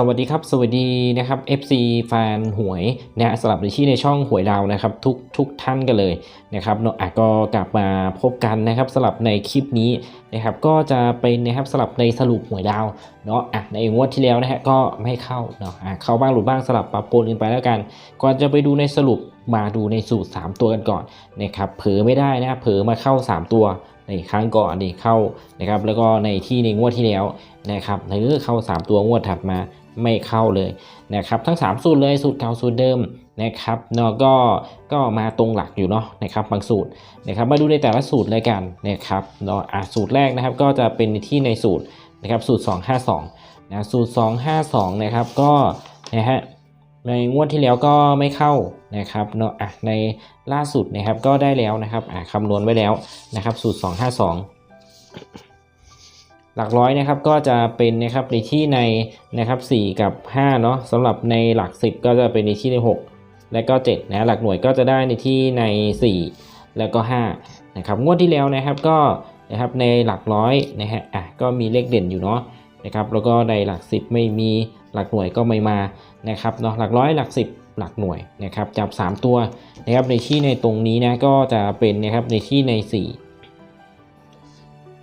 สวัสดีครับ สวัสดีนะครับ FC แฟนหวยนะสำหรับในที่ในช่องหวยดาวนะครับทุกทุกท่านกันเลยนะครับเนาะก็กลับมาพบกันนะครับสำหรับในคลิปนี้นะครับก็จะเป็นนะครับสำหรับในสรุปหวยดาวเนาะอะในงวดที่แล้วนะฮะก็ไม่เข้าเนาะอะเข้าบ้างหลุดบ้างสลับปรับปนกันไปแล้วกัน ก่อนจะไปดูในสรุปมาดูในสูตร 3 ตัวกันก่อนนะครับเผลอไม่ได้นะเผลอมาเข้า 3 ตัวในครั้งก่อนนี่เข้านะครับแล้วก็ในที่ในงวดที่แล้วนะครับหรือเข้า 3 ตัวงวดถัดมา ไม่เข้าเลยนะครับทั้ง 3 สูตรเลยสูตรเก่าสูตรเดิมนะครับเนาะก็ก็มาตรงหลักอยู่เนาะนะครับบางสูตรนะครับมาดูในแต่ละสูตรเลยกันนะครับเนาะอะสูตรแรกนะครับก็จะเป็นที่ในสูตรนะครับสูตร 252นะสูตร 252นะครับก็นะฮะในงวดที่แล้วก็ไม่เข้านะครับเนาะอะในล่าสุดนะครับก็ได้แล้วนะครับอะคำนวณไว้แล้วนะครับสูตร 252 หลักร้อยนะครับก็จะเป็นนะครับในที่ในนะครับ4กับ5เนาะสำหรับในหลัก 10 ก็จะเป็นในที่ใน 6 และก็7นะหลักหน่วยก็จะได้ในที่ใน 4 แล้วก็5นะครับงวดที่แล้วนะครับก็นะครับในหลักร้อยนะฮะอะก็มีเลขเด่นอยู่เนาะนะครับแล้วก็ในหลัก 10 ไม่มีหลักหน่วยก็ไม่มานะครับเนาะหลักร้อยหลักสิบหลักหน่วยนะครับจับ 3 ตัวนะครับในที่ในตรงนี้นะก็จะเป็นนะครับในที่ใน 4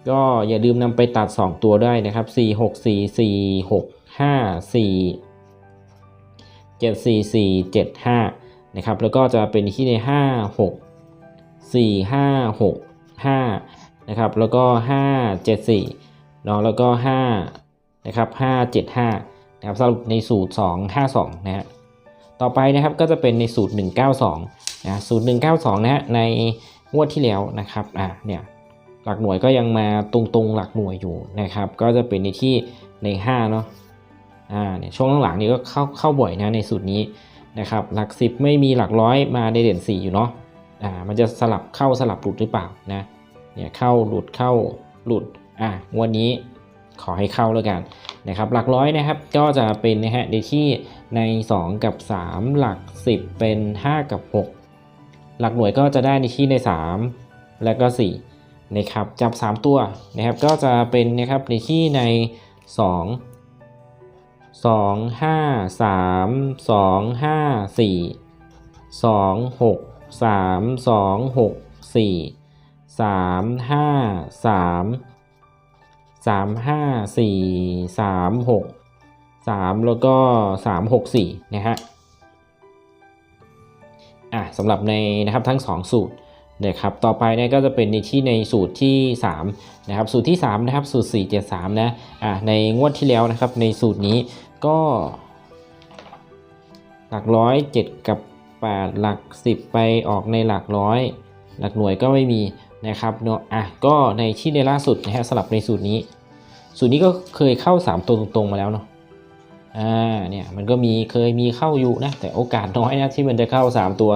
ก็อย่าลืมนำไปตัด 2 ตัวได้นะครับ 4 6 4 4 6 5 4 7 4 4 7 5นะครับ แล้วก็จะเป็นที่ใน 5 6 4 5 6 5นะครับ แล้วก็ 5 7 4เนาะแล้วก็5นะครับ5 7 5นะครับสรุปในสูตร 252นะฮะต่อไปนะครับก็จะเป็นในสูตร 192นะสูตร 192นะฮะในงวดที่แล้วนะครับอ่าเนี่ย หลักหน่วยก็ยังมาตรงๆหลักหน่วยอยู่นะครับ ก็จะเป็นในที่ใน5เนาะอ่าเนี่ยช่วงหลังๆนี้ก็เข้าเข้าบ่อยนะในสูตรนี้นะครับ หลัก 10 ไม่มีหลักร้อยมาในเด่น 4 อยู่เนาะอ่ามันจะสลับเข้าสลับหลุดหรือเปล่านะเนี่ยเข้าหลุดเข้าหลุดอ่าวันนี้ขอให้เข้าแล้วกันนะครับ หลักร้อยนะครับก็จะเป็นนะฮะในที่ใน 2 กับ 3 หลัก 10 เป็น 5 กับ 6 หลักหน่วยก็จะได้ในที่ใน 3 และก็ 4 นะครับจับ 3 ตัวนะครับก็จะเป็นนะครับในที่ใน 2 2 5 3 2 5 4 2 6 3 2 6 4 3 5 3สามห้าสี่สามหกสามแล้วก็สามหกสี่นะฮะอะสำหรับในนะครับทั้งสองสูตร นะครับต่อไปเนี่ยก็จะเป็นในที่ในสูตรที่3นะครับสูตรที่3นะครับสูตร 4 7 3นะอะในงวดที่แล้วนะครับในสูตรนี้ก็หลักร้อยเจ็ดกับ 8 หลัก 10 ไปออกในหลักร้อย หลักหน่วยก็ไม่มีนะครับเนาะอะก็ในที่ในล่าสุดนะฮะสลับในสูตรนี้ สูตรนี้ก็เคยเข้า 3 ตัวตรงๆมาแล้วเนาะอ่าเนี่ยมันก็มีเคยมีเข้าอยู่นะแต่โอกาสน้อยนะที่มันจะเข้า 3 ตัว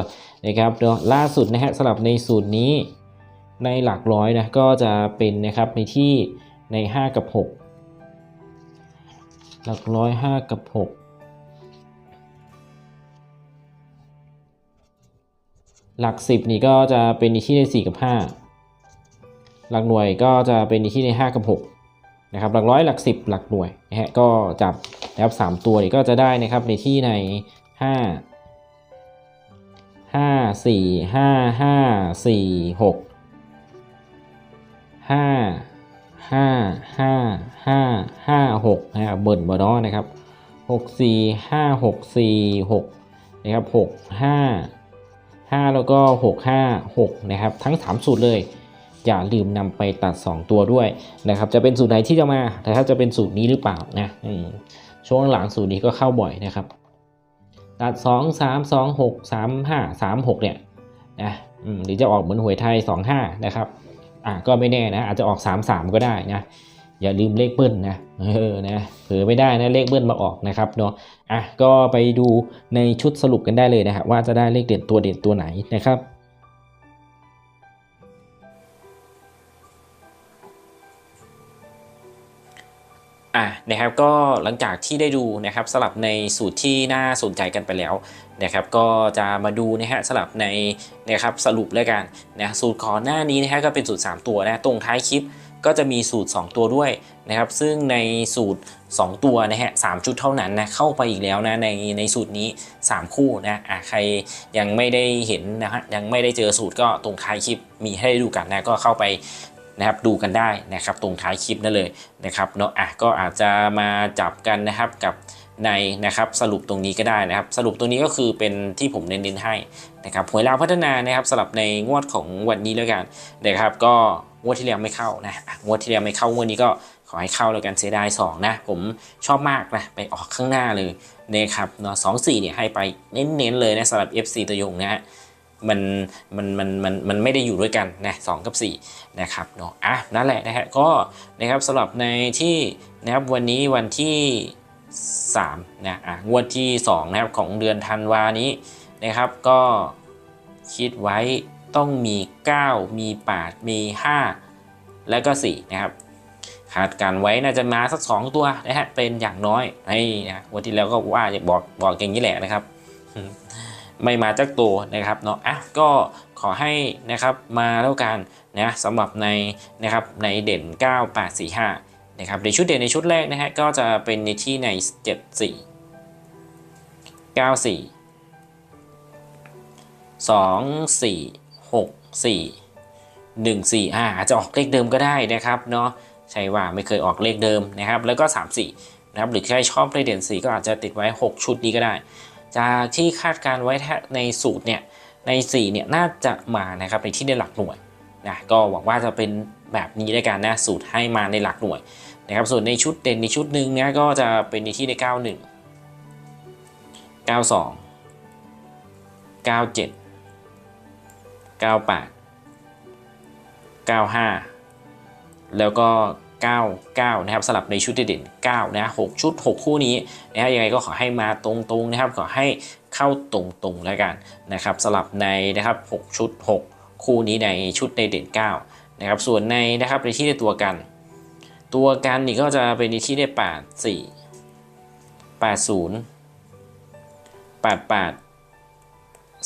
นะครับเนาะล่าสุดนะฮะสลับในสูตรนี้ในหลักร้อยนะก็จะเป็นนะครับในที่ใน 5 กับ 6 หลักร้อย5กับ 6 หลัก 10 นี่ก็จะเป็นในที่ใน 4 กับ 5 หลักหน่วยก็จะเป็นในที่ใน 5 กับ 6 นะครับ หลักร้อยหลัก 10 หลักหน่วยนะฮะก็จับนะครับ3ตัวนี่ก็จะได้นะครับในที่ใน 5 5 4 5 5 4 6 5 5 5 5 5 6นะฮะเบิ่นบ่เนาะนะครับ6 4 5 6 4 6นะครับ6 5 5แล้วก็6 5 6นะครับทั้ง3สูตรเลยอย่าลืมนำไปตัด 2 ตัวด้วยนะครับ จะเป็นสูตรไหนที่จะมาแต่ถ้าจะเป็นสูตรนี้หรือเปล่านะช่วงหลังสูตรนี้ก็เข้าบ่อยนะครับ ตัด2 3 2 6 3 5 3 6เนี่ยนะหรือจะออกเหมือนหวยไทย2 5นะครับอะก็ไม่แน่นะอาจจะออก3 3ก็ได้นะอย่าลืมเลขเบิ้ลนะเออนะเผลอไม่ได้นะเลขเบิ้ลมาออกนะครับเนาะอะก็ไปดูในชุดสรุปกันได้เลยนะครับว่าจะได้เลขเด่นตัวเด่นตัวไหนนะครับ อะนะครับก็หลังจากที่ได้ดูนะครับสลับในสูตรที่น่าสนใจกันไปแล้วนะครับก็จะมาดูนะฮะสลับในนะครับสรุปแล้วกันนะสูตรก่อหน้านี้นะฮะก็เป็นสูตร 3 ตัวนะตรงท้ายคลิปก็จะมีสูตร 2 ตัวด้วยนะครับซึ่งในสูตร 2 ตัวนะฮะสามชุดเท่านั้นนะเข้าไปอีกแล้วนะในในสูตรนี้ 3 คู่นะอะใครยังไม่ได้เห็นนะฮะยังไม่ได้เจอสูตรก็ตรงท้ายคลิปมีให้ดูกันนะก็เข้าไป นะครับดูกันได้นะครับตรงท้ายคลิปนั่นเลยนะครับเนาะอะก็อาจจะมาจับกันนะครับกับในนะครับสรุปตรงนี้ก็ได้นะครับ สรุปตรงนี้ก็คือเป็นที่ผมเน้นๆให้นะครับหวยลาวพัฒนานะครับสลับในงวดของวันนี้แล้วกันนะครับก็งวดที่แล้วไม่เข้านะงวดที่แล้วไม่เข้างวดนี้ก็ขอให้เข้าแล้วกันเสียดายสองนะผมชอบมากนะไปออกข้างหน้าเลยนะครับเนาะสองสี่เนี่ยให้ไปเน้นๆเลยนะสำหรับ FC ตัวยงนะฮะ มันมันมันมันมันไม่ได้อยู่ด้วยกันนะสกับ4นะครับเนาะอะนั่นแหละนะฮะก็นะครับสำหรับในที่นะครับวันนี้วันที่3นะอะงวดที่2นะครับของเดือนธันวานี้นะครับก็คิดไว้ต้องมี 9 มี 8 มี 5 แล้วก็ 4 นะครับคาดการไว้น่าจะมาสัก 2 ตัวนะฮะเป็นอย่างน้อยไอ้นะวันที่แล้วก็ว่าจะบอกบอกอย่างนี้แหละนะครับ ไม่มาจากตัวนะครับเนาะอะก็ขอให้นะครับมาแล้วกันนะสำหรับในนะครับในเด่น 9845นะครับในชุดเด่นในชุดแรกนะฮะก็จะเป็นในที่ใน 74 94 2 4 6 4 1 4อ่าอาจจะออกเลขเดิมก็ได้นะครับเนาะใช่ว่าไม่เคยออกเลขเดิมนะครับ แล้วก็ 3 4นะครับหรือใครชอบเลขเด่น 4 ก็อาจจะติดไว้ 6 ชุดนี้ก็ได้ จากที่คาดการไว้ในสูตรเนี่ยใน4เนี่ยน่าจะมานะครับในที่ในหลักหน่วยนะก็หวังว่าจะเป็นแบบนี้ในการนะสูตรให้มาในหลักหน่วยนะครับส่วนในชุดเด่นในชุดหนึ่งเนี่ยก็จะเป็นในที่ใน 91 92 97 98 95 แล้วก็ 99 นะครับสลับในชุดเด่น9นะ6ชุด 6 คู่นี้นะฮะยังไงก็ขอให้มาตรงๆนะครับขอให้เข้าตรงๆแล้วกันนะครับสลับในนะครับ 6 ชุด 6 คู่นี้ในชุดในเด่น9นะครับส่วนในนะครับในที่ในตัวกัน ตัวกันนี่ก็จะเป็นในที่ได้ 8 4 80 88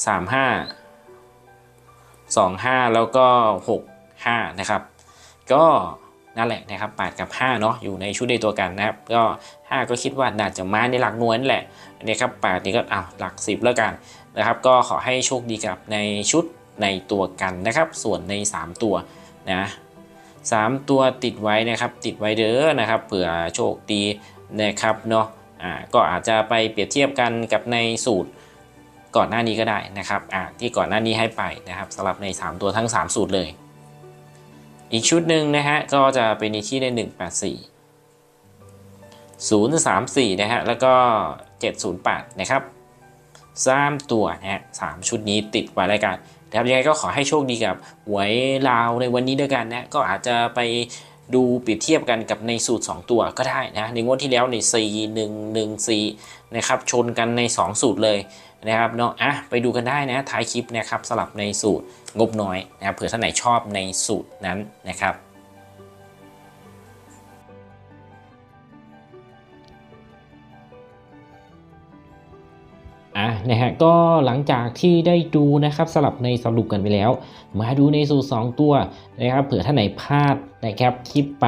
35 25 แล้วก็ 65 นะครับ ก็ นั่นแหละนะครับ8กับ5เนาะอยู่ในชุดในตัวกันนะครับก็ 5 ก็คิดว่าน่าจะมาในหลักหน่วยนั่นแหละนะครับ8นี่ก็อ้าวหลัก 10 แล้วกันนะครับ ก็ขอให้โชคดีกับในชุดในตัวกันนะครับ ส่วนใน 3 ตัวนะ3ตัวติดไว้นะครับ ติดไว้เด้อนะครับเผื่อโชคดีนะครับเนาะอ่าก็อาจจะไปเปรียบเทียบกันกับในสูตรก่อนหน้านี้ก็ได้นะครับอ่าที่ก่อนหน้านี้ให้ไปนะครับสำหรับใน 3 ตัวทั้ง 3 สูตรเลย อีกชุดหนึ่งนะฮะก็จะเป็นในที่ได้ 184 034 นะฮะ แล้วก็ 708 นะครับสามตัวนะฮะสามชุดนี้ติดไว้รายการนะครับยังไงก็ขอให้โชคดีกับหวยลาวในวันนี้ด้วยกันนะก็อาจจะไปดูเปรียบเทียบกันกับในสูตร 2 ตัวก็ได้นะในงวดที่แล้วใน4 1 1 4 นะครับชนกันใน 2 สูตรเลย นะครับเนาะอะไปดูกันได้นะท้ายคลิปนะครับสลับในสูตรงบน้อยนะครับเผื่อท่านไหนชอบในสูตรนั้นนะครับ นะฮะก็หลังจากที่ได้ดูนะครับสลับในสรุปกันไปแล้ว มาดูในสูตร2ตัวนะครับเผื่อท่านไหนพลาดนะครับคลิปไป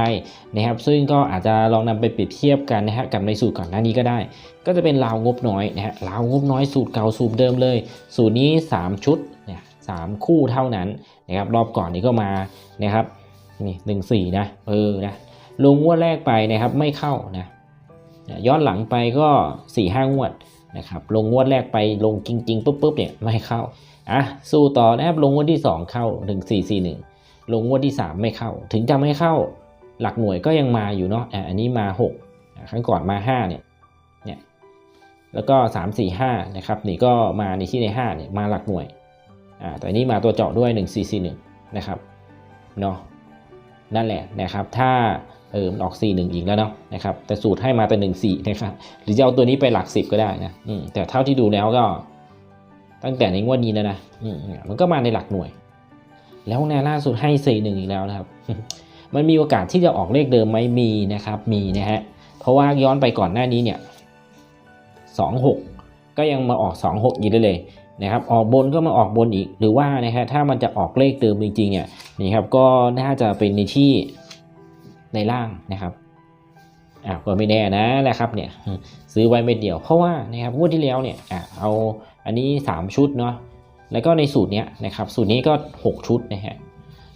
นะครับซึ่งก็อาจจะลองนำไปเปรียบเทียบกันนะฮะกับในสูตรก่อนหน้านี้ก็ได้ ก็จะเป็นลาวงบน้อยนะฮะลาวงบน้อยสูตรเก่าสูตรเดิมเลย สูตรนี้ 3 ชุดเนี่ยสามคู่เท่านั้นนะครับรอบก่อนนี้ก็มานะครับนี่หนึ่งสี่นะเออนะลงงวดแรกไปนะครับไม่เข้านะย้อนหลังไปก็4ี่ห้างวด นะครับลงงวดแรกไปลงจริงๆปุ๊บปุ๊บเนี่ยไม่เข้าอะสู้ต่อนะครับลงงวดที่ 2 เข้า 1 4 4 1 ลงงวดที่ 3 ไม่เข้า ถึงจะไม่เข้าหลักหน่วยก็ยังมาอยู่เนาะอะอันนี้มา 6 ครั้งก่อนมา 5 เนี่ยเนี่ยแล้วก็ 3 4 5นะครับนี่ก็มาในที่ใน5เนี่ยมาหลักหน่วยอ่าแต่อันนี้มาตัวเจาะด้วย 1 4 4 1 นะครับเนาะนั่นแหละนะครับถ้า เออมันออก 4 1 อีกแล้วเนาะนะครับแต่สูตรให้มาแต่ 1 4 นะครับหรือจะเอาตัวนี้ไปหลัก 10 ก็ได้นะอืมแต่เท่าที่ดูแล้วก็ ตั้งแต่ในงวดนี้แล้วนะอืมมันก็มาในหลักหน่วย แล้วในล่าสุดให้ 4 1 อีกแล้วนะครับ มันมีโอกาสที่จะออกเลขเดิมไหมมีนะครับ มีนะฮะเพราะว่าย้อนไปก่อนหน้านี้เนี่ยสองหกก็ยังมาออกสองหกอีกได้เลยนะครับออกบนก็มาออกบนอีกหรือว่านะฮะถ้ามันจะออกเลขเดิมจริงๆเนี่ยนี่ครับก็น่าจะเป็นในที่ ในล่างนะครับอ่าก็ไม่แน่นะนะครับเนี่ยซื้อไว้เม็ดเดียว เพราะว่านะครับงวดที่แล้วเนี่ยอะเอาอันนี้ 3 ชุดเนาะแล้วก็ในสูตรเนี้ยนะครับสูตรนี้ก็ 6 ชุดนะฮะ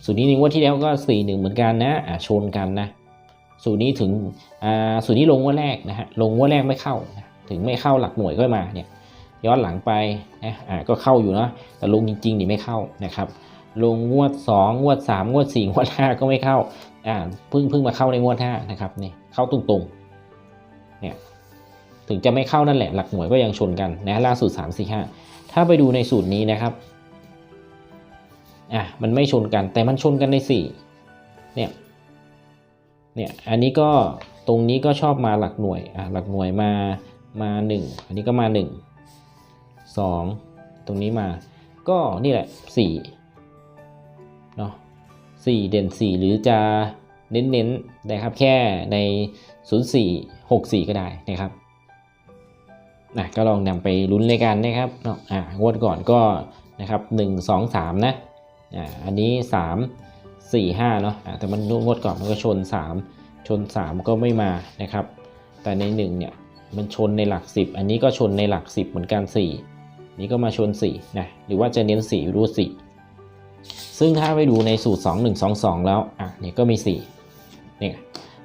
สูตรนี้ในงวดที่แล้วก็4 1เหมือนกันนะอะชนกันนะสูตรนี้ถึงอ่าสูตรนี้ลงงวดแรกนะฮะลงงวดแรกไม่เข้านะถึงไม่เข้าหลักหน่วยก็มาเนี่ยย้อนหลังไปนะอ่าก็เข้าอยู่เนาะแต่ลงจริงๆนี่ไม่เข้านะครับ ลงงวด 2 งวด 3 งวด 4 งวด 5 ก็ไม่เข้าอ่าเพิ่งเพิ่งมาเข้าในงวด 5 นะครับนี่เข้าตรงๆเนี่ยถึงจะไม่เข้านั่นแหละหลักหน่วยก็ยังชนกันนะล่าสุด 3 4 5 ถ้าไปดูในสูตรนี้นะครับอะมันไม่ชนกันแต่มันชนกันใน4เนี่ยเนี่ยอันนี้ก็ตรงนี้ก็ชอบมาหลักหน่วยอะหลักหน่วยมามา 1 อันนี้ก็มา 1 2 ตรงนี้มาก็นี่แหละ4เนาะ 4 เด่น 4 หรือจะเน้นๆนะครับแค่ใน 04 64 ก็ได้นะครับนะก็ลองนำไปลุ้นเลยกันนะครับเนาะอ่างวดก่อนก็นะครับ1 2 3 นะอ่าอันนี้ 3 4 5เนาะอ่าแต่มันงวดก่อนมันก็ชน 3 ชน 3 ก็ไม่มานะครับ แต่ใน1เนี่ยมันชนในหลัก 10 อันนี้ก็ชนในหลัก 10 เหมือนกัน 4 นี่ก็มาชน4นะหรือว่าจะเน้น4รู้4 ซึ่งถ้าไปดูในสูตร 2 1 2 2 แล้วอะเนี่ยก็มี4เนี่ย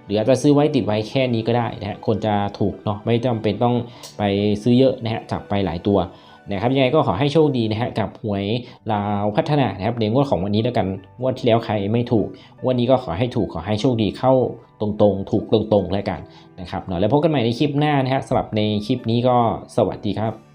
หรืออาจจะซื้อไว้ติดไว้แค่นี้ก็ได้นะฮะคนจะถูกเนาะไม่จำเป็นต้องไปซื้อเยอะนะฮะจับไปหลายตัวนะครับยังไงก็ขอให้โชคดีนะฮะกับหวยลาวพัฒนานะครับในงวดของวันนี้แล้วกันงวดที่แล้วใครไม่ถูกวันนี้ก็ขอให้ถูกขอให้โชคดีเข้าตรงๆ ถูกตรงๆแล้วกันนะครับเนาะแล้วพบกันใหม่ในคลิปหน้านะฮะสำหรับในคลิปนี้ก็สวัสดีครับ